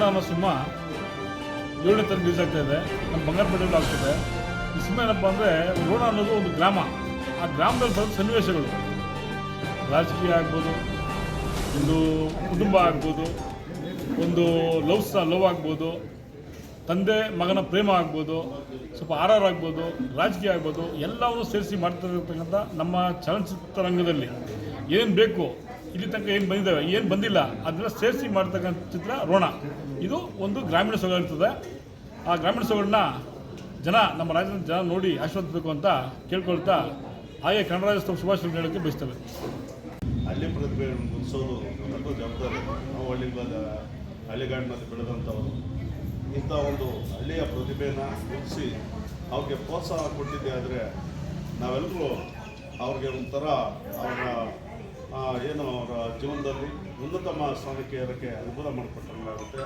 ರೋಣ ಅನ್ನೋ ಸಿನಿಮಾ ಏಳನೇ ತನಕ ರಿಲೀಸ್ ಆಗ್ತಾ ಇದೆ ನಮ್ಮ ಬಂಗಾರಪೇಟೆಯಲ್ಲಿ ಆಗ್ತದೆ ಈ ಸಿನಿಮಾ ಏನಪ್ಪ ಅಂದರೆ, ರೋಣ ಅನ್ನೋದು ಒಂದು ಗ್ರಾಮ. ಆ ಗ್ರಾಮದಲ್ಲಿ ಬರೋ ಸನ್ನಿವೇಶಗಳು. ರಾಜಕೀಯ ಆಗ್ಬೋದು, ಒಂದು ಕುಟುಂಬ ಆಗ್ಬೋದು, ಒಂದು ಲವ್ ಸ, ಲವ್ ಆಗ್ಬೋದು, ತಂದೆ ಮಗನ ಪ್ರೇಮ ಆಗ್ಬೋದು, ಸ್ವಲ್ಪ ಆರ್ ಆರ್ ಆಗ್ಬೋದು, ರಾಜಕೀಯ ಆಗ್ಬೋದು, ಎಲ್ಲವನ್ನು ಸೇರಿಸಿ ಮಾಡ್ತಾ ಇರತಕ್ಕಂಥ ನಮ್ಮ ಚಲನಚಿತ್ರರಂಗದಲ್ಲಿ ಏನು ಬೇಕು, ಇಲ್ಲಿ ತನಕ ಏನು ಬಂದಿದ್ದಾವೆ, ಏನು ಬಂದಿಲ್ಲ ಅದನ್ನ ಸೇರಿಸಿ ಮಾಡ್ತಕ್ಕಂಥ ಚಿತ್ರ ರೋಣ. ಇದು ಒಂದು ಗ್ರಾಮೀಣ ಸೊಗಡು ಇರ್ತದೆ ಆ ಗ್ರಾಮೀಣ ಸೊಗಡನ್ನ ಜನ, ನಮ್ಮ ರಾಜ್ಯದ ಜನ ನೋಡಿ ಆಶೀರ್ವದಿಸಬೇಕು ಅಂತ ಕೇಳ್ಕೊಳ್ತಾ ಹಾಗೆ ಕನ್ನಡ ರಾಜ್ಯೋತ್ಸವ ಶುಭಾಶಯ ಹೇಳೋಕ್ಕೆ ಬಯಸ್ತೇವೆ. ಹಳ್ಳಿ ಪ್ರತಿಭೆಗಳನ್ನು ಗುರುತಿಸೋದು ತುಂಬ ಜವಾಬ್ದಾರಿ. ನಾವು ಹಳ್ಳಿಗಳ ಹಳ್ಳಿಗಾಡಿನಲ್ಲಿ ಬೆಳೆದಂಥವರು, ಇಂಥ ಒಂದು ಹಳ್ಳಿಯ ಪ್ರತಿಭೆನ ಗುರುತಿಸಿ ಅವ್ರಿಗೆ ಪ್ರೋತ್ಸಾಹ ಕೊಟ್ಟಿದ್ದೆ ಆದರೆ ನಾವೆಲ್ಲರೂ ಅವ್ರಿಗೆ ಒಂಥರ ಅವರ ಏನು, ಅವರ ಜೀವನದಲ್ಲಿ ಉನ್ನತಮ ಸ್ಥಾನಕ್ಕೆ ಅದಕ್ಕೆ ಅನುಕೂಲ ಮಾಡಿಕೊಟ್ಟಂಗಾಗುತ್ತೆ.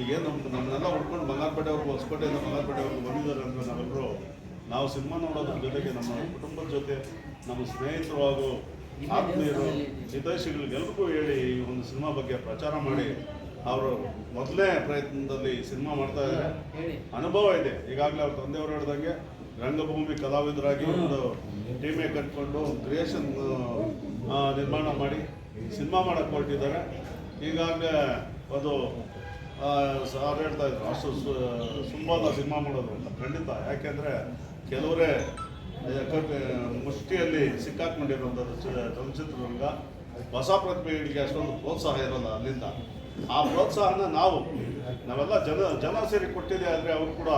ಈಗೇನು ನಮ್ಮನ್ನೆಲ್ಲ ಹುಡ್ಕೊಂಡು ಬಂಗಾರಪೇಟೆಯವ್ರಿಗೆ ಹೊಸಕೋಟೆಯಿಂದ ಬಂಗಾರಪೇಟೆಯವ್ರಿಗೆ ಬಂದಿದ್ದಾರೆ ಅಂದರೆ ನಾವೆಲ್ಲರೂ ನಾವು ಸಿನಿಮಾ ನೋಡೋದ್ರ ಜೊತೆಗೆ ನಮ್ಮ ಕುಟುಂಬದ ಜೊತೆ, ನಮ್ಮ ಸ್ನೇಹಿತರು ಹಾಗೂ ಆತ್ಮೀಯರು ಹಿತೈಷಿಗಳಿಗೆಲ್ರಿಗೂ ಹೇಳಿ ಈ ಒಂದು ಸಿನಿಮಾ ಬಗ್ಗೆ ಪ್ರಚಾರ ಮಾಡಿ ಅವರು ಮೊದಲನೇ ಪ್ರಯತ್ನದಲ್ಲಿ ಸಿನಿಮಾ ಮಾಡ್ತಾ ಇದ್ದಾರೆ. ಅನುಭವ ಇದೆ. ಈಗಾಗಲೇ ಅವ್ರ ತಂದೆಯವರು ಹೇಳ್ದಂಗೆ ರಂಗಭೂಮಿ ಕಲಾವಿದರಾಗಿ ಒಂದು ಟೀಮೇ ಕಟ್ಕೊಂಡು ಕ್ರಿಯೇಷನ್ ನಿರ್ಮಾಣ ಮಾಡಿ ಸಿನಿಮಾ ಮಾಡಕ್ಕೆ ಹೊರಟಿದ್ದಾರೆ. ಈಗಾಗಲೇ ಅದು ಸಾರ್ ಹೇಳ್ತಾ ಇದ್ರು ಅಷ್ಟು ಸು- ಸುಂಬಾದ ಸಿನಿಮಾ ಮಾಡೋದು ಅಂತ. ಖಂಡಿತ ಯಾಕೆಂದರೆ ಕೆಲವರೇ ಮುಷ್ಟಿಯಲ್ಲಿ ಸಿಕ್ಕಾಕೊಂಡಿರುವಂಥದ್ದು ಚ- ಚಲನಚಿತ್ರರಂಗ ಹೊಸ ಪ್ರತಿಭೆಗಳಿಗೆ ಅಷ್ಟೊಂದು ಪ್ರೋತ್ಸಾಹ ಇರೋಲ್ಲ ಅಲ್ಲಿಂದ. ಆ ಪ್ರೋತ್ಸಾಹನ ನಾವು ನಾವೆಲ್ಲ ಜನ ಜನ ಸೇರಿ ಕೊಟ್ಟಿದೆ ಆದರೆ ಅವರು ಕೂಡ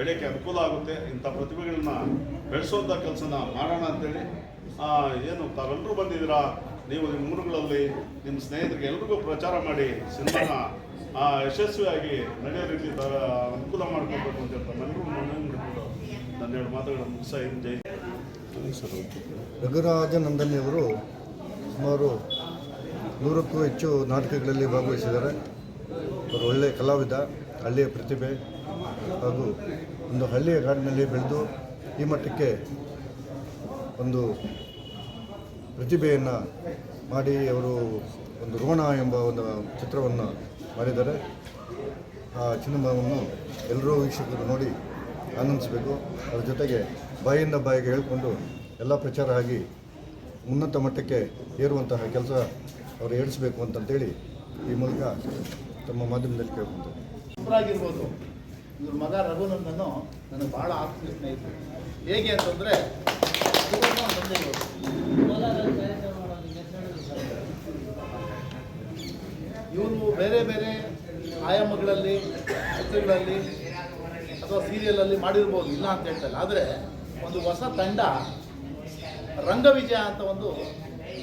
ಬೆಳೆಯೋಕ್ಕೆ ಅನುಕೂಲ ಆಗುತ್ತೆ, ಇಂಥ ಪ್ರತಿಭೆಗಳನ್ನ ಬೆಳೆಸುವಂಥ ಕೆಲಸನ ಮಾಡೋಣ ಅಂತೇಳಿ. ಏನು ತಾವೆಲ್ಲರೂ ಬಂದಿದ್ದೀರಾ? ನೀವು ನಿಮ್ಮ ಊರುಗಳಲ್ಲಿ, ನಿಮ್ಮ ಸ್ನೇಹಿತರಿಗೆ ಎಲ್ರಿಗೂ ಪ್ರಚಾರ ಮಾಡಿ ಸಿನಿಮಾನ ಯಶಸ್ವಿಯಾಗಿ ನಡೆಯೋ ರೀತಿ ಅನುಕೂಲ ಮಾಡ್ಕೊಳ್ಬೇಕು ಅಂತ ತಮ್ಮೆಲ್ಲರೂ ಮನವಿ ಮಾತುಗಳನ್ನು ಮುಗಿಸ ಜೈ ರಘುರಾಜನಂದನಿಯವರು ಸುಮಾರು ನೂರಕ್ಕೂ ಹೆಚ್ಚು ನಾಟಕಗಳಲ್ಲಿ ಭಾಗವಹಿಸಿದ್ದಾರೆ. ಅವರು ಒಳ್ಳೆಯ ಕಲಾವಿದ, ಹಳ್ಳಿಯ ಪ್ರತಿಭೆ. ಹಾಗೂ ಒಂದು ಹಳ್ಳಿಯ ಗಾಡಿನಲ್ಲಿ ಬೆಳೆದು ಈ ಮಟ್ಟಕ್ಕೆ ಒಂದು ಪ್ರತಿಭೆಯನ್ನು ಮಾಡಿ ಅವರು ಒಂದು ರೋಣ ಎಂಬ ಒಂದು ಚಿತ್ರವನ್ನು ಮಾಡಿದ್ದಾರೆ. ಆ ಸಿನಿಮಾವನ್ನು ಎಲ್ಲರೂ ವೀಕ್ಷಕರು ನೋಡಿ ಆನಂದಿಸಬೇಕು. ಅದರ ಜೊತೆಗೆ ಬಾಯಿಂದ ಬಾಯಿಗೆ ಹೇಳಿಕೊಂಡು ಎಲ್ಲ ಪ್ರಚಾರ ಆಗಿ ಉನ್ನತ ಮಟ್ಟಕ್ಕೆ ಏರುವಂತಹ ಕೆಲಸ ಅವರು ಏಡಿಸಬೇಕು ಅಂತಂತೇಳಿ ಈ ಮೂಲಕ ತಮ್ಮ ಮಾಧ್ಯಮದಲ್ಲಿ ಒಬ್ಬರಾಗಿರ್ಬೋದು ಇವ್ರ ಮಗ ರಘುನಂದನು ನನಗೆ ಭಾಳ ಆತ್ಮೀಯ ಸ್ನೇಹಿತರು. ಹೇಗೆ ಅಂತಂದರೆ ತಂದೆ ಇವರು ಬೇರೆ ಬೇರೆ ಆಯಾಮಗಳಲ್ಲಿ ಚಿತ್ರಗಳಲ್ಲಿ ಅಥವಾ ಸೀರಿಯಲಲ್ಲಿ ಮಾಡಿರ್ಬೋದು, ಇಲ್ಲ ಅಂತ ಹೇಳ್ತಾರೆ. ಆದರೆ ಒಂದು ಹೊಸ ತಂಡ, ರಂಗವಿಜಯ ಅಂತ ಒಂದು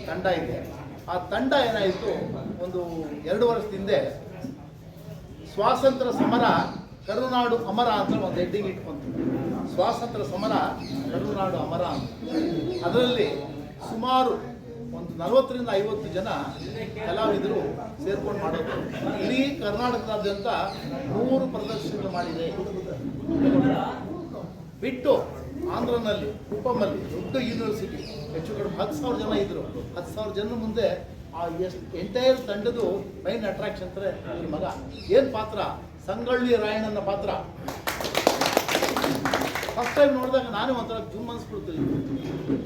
ತಂಡ ಇದೆ. ಆ ತಂಡ ಏನಾಯಿತು? ಒಂದು ಎರಡು ವರ್ಷದ ಹಿಂದೆ ಸ್ವಾತಂತ್ರ್ಯ ಸಮರ ಕರುನಾಡು ಅಮರ ಅಂತ ಒಂದು ಹೆಡ್ಡಿಂಗ್ ಇಟ್ಕೊಂತು ಸ್ವಾತಂತ್ರ್ಯ ಸಮರ ಕರುನಾಡು ಅಮರ ಅಂತ. ಅದರಲ್ಲಿ ಸುಮಾರು ಒಂದು ನಲವತ್ತರಿಂದ ಐವತ್ತು ಜನ ಕಲಾವಿದರು ಸೇರ್ಕೊಂಡು ಮಾಡೋದು. ಇಡೀ ಕರ್ನಾಟಕದಾದ್ಯಂತ ನೂರು ಪ್ರದರ್ಶನಗಳು ಮಾಡಿದೆ. ಬಿಟ್ಟು ಆಂಧ್ರನಲ್ಲಿ ಕುಪ್ಪಮಲ್ಲಿ ದೊಡ್ಡ ಯೂನಿವರ್ಸಿಟಿ ಹೆಚ್ಚು ಕಡಿಮೆ ಹತ್ತು ಸಾವಿರ ಜನ ಇದ್ರು. ಹತ್ತು ಸಾವಿರ ಜನ ಮುಂದೆ ಆ ಎಷ್ಟು ಎಂಟೈರ್ ತಂಡದು ಮೈನ್ ಅಟ್ರಾಕ್ಷನ್ ಅಂದರೆ ಈ ಮಗ. ಏನು ಪಾತ್ರ? ಸಂಗೊಳ್ಳಿ ರಾಯಣ್ಣನ ಪಾತ್ರ. ಫಸ್ಟ್ ಟೈಮ್ ನೋಡಿದಾಗ ನಾನೇ ಒಂಥರ ಜುಮ್ ಅನ್ಸ್ಬಿಡ್ತೀನಿ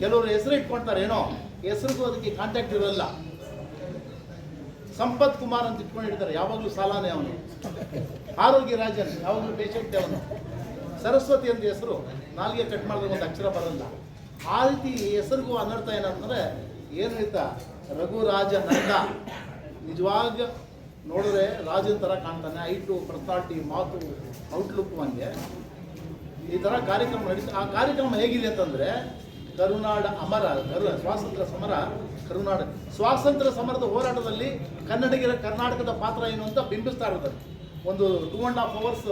ಕೆಲವರು ಹೆಸರು ಇಟ್ಕೊಳ್ತಾರೆ ಏನೋ. ಹೆಸರಿಗೂ ಅದಕ್ಕೆ ಕಾಂಟ್ಯಾಕ್ಟ್ ಇರೋಲ್ಲ. ಸಂಪತ್ ಕುಮಾರ್ ಅಂತ ಇಟ್ಕೊಂಡಿರ್ತಾರೆ, ಯಾವಾಗಲೂ ಸಾಲಾನೇ ಅವನು. ಆರೋಗ್ಯ ರಾಜನ್, ಯಾವಾಗಲೂ ಪೇಷಂಟ್ ಅವನು. ಸರಸ್ವತಿ ಅಂತ ಹೆಸರು, ನಾಲ್ಗೆ ಕಟ್ ಮಾಡಿದ್ರೆ ಒಂದು ಅಕ್ಷರ ಬರಲ್ಲ. ಆ ರೀತಿ ಹೆಸರಿಗೂ ಅನರ್ಥ ಏನಂತಂದ್ರೆ, ಏನು ಹೇಳ್ತಾ, ರಘುರಾಜ ನಂದ ನಿಜವಾಗ ನೋಡಿದ್ರೆ ರಾಜನ ಥರ ಕಾಣ್ತಾನೆ, ಐಟು ಪ್ರತಾಟಿ ಮಾತು ಔಟ್ಲುಕ್ ಹಂಗೆ ಈ ಥರ ಕಾರ್ಯಕ್ರಮ ನಡೀತಾ, ಆ ಕಾರ್ಯಕ್ರಮ ಹೇಗಿದೆ ಅಂತಂದರೆ, ಕರುನಾಡ ಅಮರ, ಕರು, ಸ್ವಾತಂತ್ರ್ಯ ಸಮರ, ಕರುನಾಡ, ಸ್ವಾತಂತ್ರ್ಯ ಸಮರದ ಹೋರಾಟದಲ್ಲಿ ಕನ್ನಡಿಗರ ಕರ್ನಾಟಕದ ಪಾತ್ರ ಏನು ಅಂತ ಬಿಂಬಿಸ್ತಾ ಇರೋದು. ಒಂದು ಟೂ ಆ್ಯಂಡ್ ಹಾಫ್ ಅವರ್ಸ್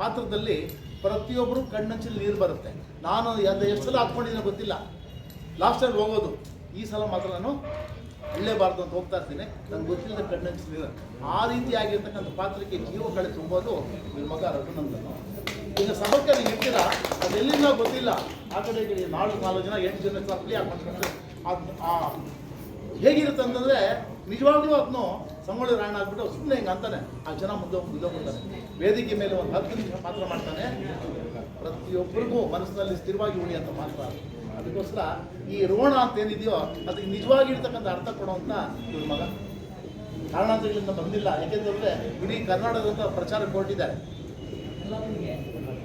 ಪಾತ್ರದಲ್ಲಿ ಪ್ರತಿಯೊಬ್ಬರು ಕಣ್ಣಂಚಲ್ಲಿ ನೀರು ಬರುತ್ತೆ. ನಾನು ಅದು ಎಷ್ಟು ಸಲ ಹತ್ಕೊಂಡಿದ್ದೀನಿ ಗೊತ್ತಿಲ್ಲ. ಲಾಸ್ಟಲ್ಲಿ ಹೋಗೋದು. ಈ ಸಲ ಮಾತ್ರ ನಾನು ಇಳ್ಳೇಬಾರ್ದು ಅಂತ ಹೋಗ್ತಾ ಇರ್ತೀನಿ. ನಂಗೆ ಗೊತ್ತಿಲ್ಲದೆ ಪ್ರೆಗ್ನೆನ್ಸಿ ಆ ಆ ರೀತಿಯಾಗಿರ್ತಕ್ಕಂಥ ಪಾತ್ರಕ್ಕೆ ಜೀವ ಕಳೆ ತುಂಬೋದು ನಿಮ್ಮ ಮಗ ರಘುನಂದನ್ ಈಗ ಸಭಕ್ಕೆ ನೀವು ಇರ್ತೀರಾ ಅದು ಎಲ್ಲಿಂದ ಗೊತ್ತಿಲ್ಲ. ಆ ಕಡೆ ನಾಲ್ಕು ನಾಲ್ಕು ಜನ, ಎಂಟು ಜನ ಸಪ್ಲಿ ಹಾಕೊಂಡು ಅದು ಹೇಗಿರುತ್ತೆ ಅಂತಂದರೆ ನಿಜವಾಗ್ಲೂ ಅದನ್ನು ಸಂಗೊಳ್ಳಿ ರಾಯಣ್ಣ ಆಗ್ಬಿಟ್ಟು ಸುಮ್ಮನೆ ಹಿಂಗೆ ಅಂತಾನೆ. ಆ ಜನ ಮುಂದೆ ಬಂದಾನೆ ವೇದಿಕೆ ಮೇಲೆ ಒಂದು ಹತ್ತು ನಿಮಿಷ ಪಾತ್ರ ಮಾಡ್ತಾನೆ. ಪ್ರತಿಯೊಬ್ಬರಿಗೂ ಮನಸ್ಸಿನಲ್ಲಿ ಸ್ಥಿರವಾಗಿ ಉಳಿ ಅಂತ ಮಾತ್ರ. ಅದಕ್ಕೋಸ್ಕರ ಈ ರೋಣ ಅಂತ ಏನಿದೆಯೋ ಅದಕ್ಕೆ ನಿಜವಾಗಿ ಇರ್ತಕ್ಕಂಥ ಅರ್ಥ ಕೊಡುವಂಥ ಇವ್ರ ಮಗ. ಕಾರಣಾಂತರಗಳಿಂದ ಬಂದಿಲ್ಲ. ಯಾಕೆಂದ್ರೆ ಇಡೀ ಕರ್ನಾಟಕದಂಥ ಪ್ರಚಾರ ಕೊಟ್ಟಿದ್ದಾರೆ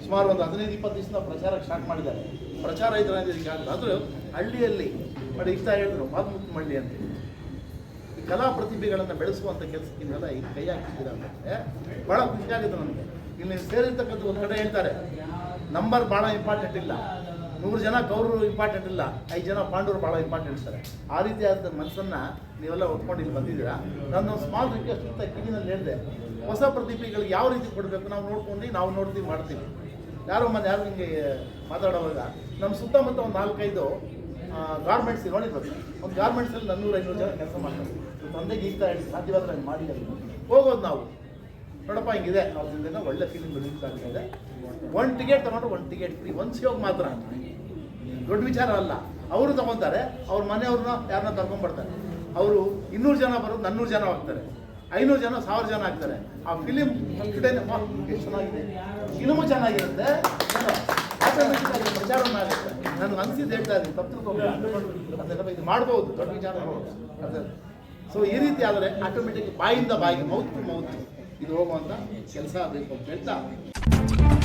ಸುಮಾರು ಒಂದು ಹದಿನೈದು, ಇಪ್ಪತ್ತು ದಿವಸದ ಪ್ರಚಾರಕ್ಕೆ ಸ್ಟಾರ್ಟ್ ಮಾಡಿದ್ದಾರೆ. ಪ್ರಚಾರ ಇದ್ರೆ ಆಗಲ್ಲ ಆದರೂ ಹಳ್ಳಿಯಲ್ಲಿ ಬಟ್ ಇಷ್ಟ ಹೇಳಿದ್ರು ಮಾತುಮುಕ್ತ ಮಳ್ಳಿ ಅಂತ ಕಲಾ ಪ್ರತಿಭೆಗಳನ್ನು ಬೆಳೆಸುವಂಥ ಕೆಲಸಕ್ಕಿನ್ನೆಲ್ಲ ಈಗ ಕೈ ಹಾಕಿದ್ದೀರ ಅಂತಂದರೆ ಭಾಳ ಖುಷಿಯಾಗಿದೆ ನನಗೆ ಇಲ್ಲಿ ಸೇರಿರ್ತಕ್ಕಂಥ ಒಂದು ಕಡೆ ಹೇಳ್ತಾರೆ, ನಂಬರ್ ಭಾಳ ಇಂಪಾರ್ಟೆಂಟ್ ಇಲ್ಲ. ನೂರು ಜನ ಕೌರವರು ಇಂಪಾರ್ಟೆಂಟ್ ಇಲ್ಲ. ಐದು ಜನ ಪಾಂಡವರು ಭಾಳ ಇಂಪಾರ್ಟೆಂಟ್ ಇರ್ತಾರೆ. ಆ ರೀತಿಯಾದ ಮನಸ್ಸನ್ನ ನೀವೆಲ್ಲ ಒಪ್ಕೊಂಡು ಇಲ್ಲಿ ಬಂದಿದ್ದೀರಾ? ನನ್ನ ಸ್ಮಾಲ್ ರಿಕ್ವೆಸ್ಟ್ ಅಂತ ಕಿವಿನಲ್ಲಿ ಹೇಳಿದೆ. ಹೊಸ ಪ್ರತಿಭೆಗಳಿಗೆ ಯಾವ ರೀತಿ ಕೊಡಬೇಕು ನಾವು ನೋಡ್ಕೊಂಡು ನಾವು ನೋಡ್ತೀವಿ, ಮಾಡ್ತೀವಿ. ಯಾರೋ ಮನೆ, ಯಾರು ಹಿಂಗೆ ಮಾತಾಡೋವಾಗ, ನಮ್ಮ ಸುತ್ತಮುತ್ತ ಒಂದು ನಾಲ್ಕೈದು ಗಾರ್ಮೆಂಟ್ಸ್ ನೋಡಿದ್ರು ಒಂದು ಗಾರ್ಮೆಂಟ್ಸಲ್ಲಿ ನನ್ನೂರು ಐನೂರು ಜನ ಕೆಲಸ ಮಾಡ್ತಾರೆ. ತಂದೆಗೆ ಈಗ ಸಾಧ್ಯವಾದ್ರೆ ಹಂಗೆ ಮಾಡಿ ಹೋಗೋದು ನಾವು. ನೋಡಪ್ಪ, ಹಿಂಗಿದೆ. ಅವ್ರದಿಂದ ಒಳ್ಳೆ ಫೀಲಿಂಗ್ ಬೆಳೀತಾ ಇದೆ. ಒನ್ ಟಿಕೆಟ್ ತಗೊಂಡು ಒನ್ ಟಿಕೆಟ್ ಫ್ರೀ ಒನ್ ಸಿಗೋಗಿ ಮಾತ್ರ. ದೊಡ್ಡ ವಿಚಾರ ಅಲ್ಲ. ಅವರು ತಗೊತಾರೆ ಅವ್ರ ಮನೆಯವ್ರನ್ನ ಯಾರನ್ನ ಕರ್ಕೊಂಡ್ಬರ್ತಾರೆ ಅವರು ಇನ್ನೂರು ಜನ ಬರೋದು ನನ್ನೂರು ಜನ ಆಗ್ತಾರೆ. ಐನೂರು ಜನ, ಸಾವಿರ ಜನ ಆಗ್ತಾರೆ. ಆ ಫಿಲಿಮ್ ಚೆನ್ನಾಗಿದೆ. ಫಿಲ್ಮು ಚೆನ್ನಾಗಿರುತ್ತೆ. ಆಟೋಮೆಟಿಕ್ ಪ್ರಚಾರವನ್ನು ಆಗುತ್ತೆ. ಅನ್ಸಿದ್ದು ಹೇಳ್ತಾ ಇದ್ದೀನಿ. ತಪ್ಪು. ಅದೆಲ್ಲ ಇದು ಮಾಡ್ಬೋದು. ದೊಡ್ಡ ವಿಚಾರ ಸೊ ಈ ರೀತಿ ಆದರೆ ಆಟೋಮೆಟಿಕ್ ಬಾಯಿಂದ ಬಾಯಿಗೆ ಮೌತ್ ಟು ಮೌತ್ ಇದು ಹೋಗುವಂಥ ಕೆಲಸ ಆಗಬೇಕು ಅಂತ ಹೇಳ್ತಾ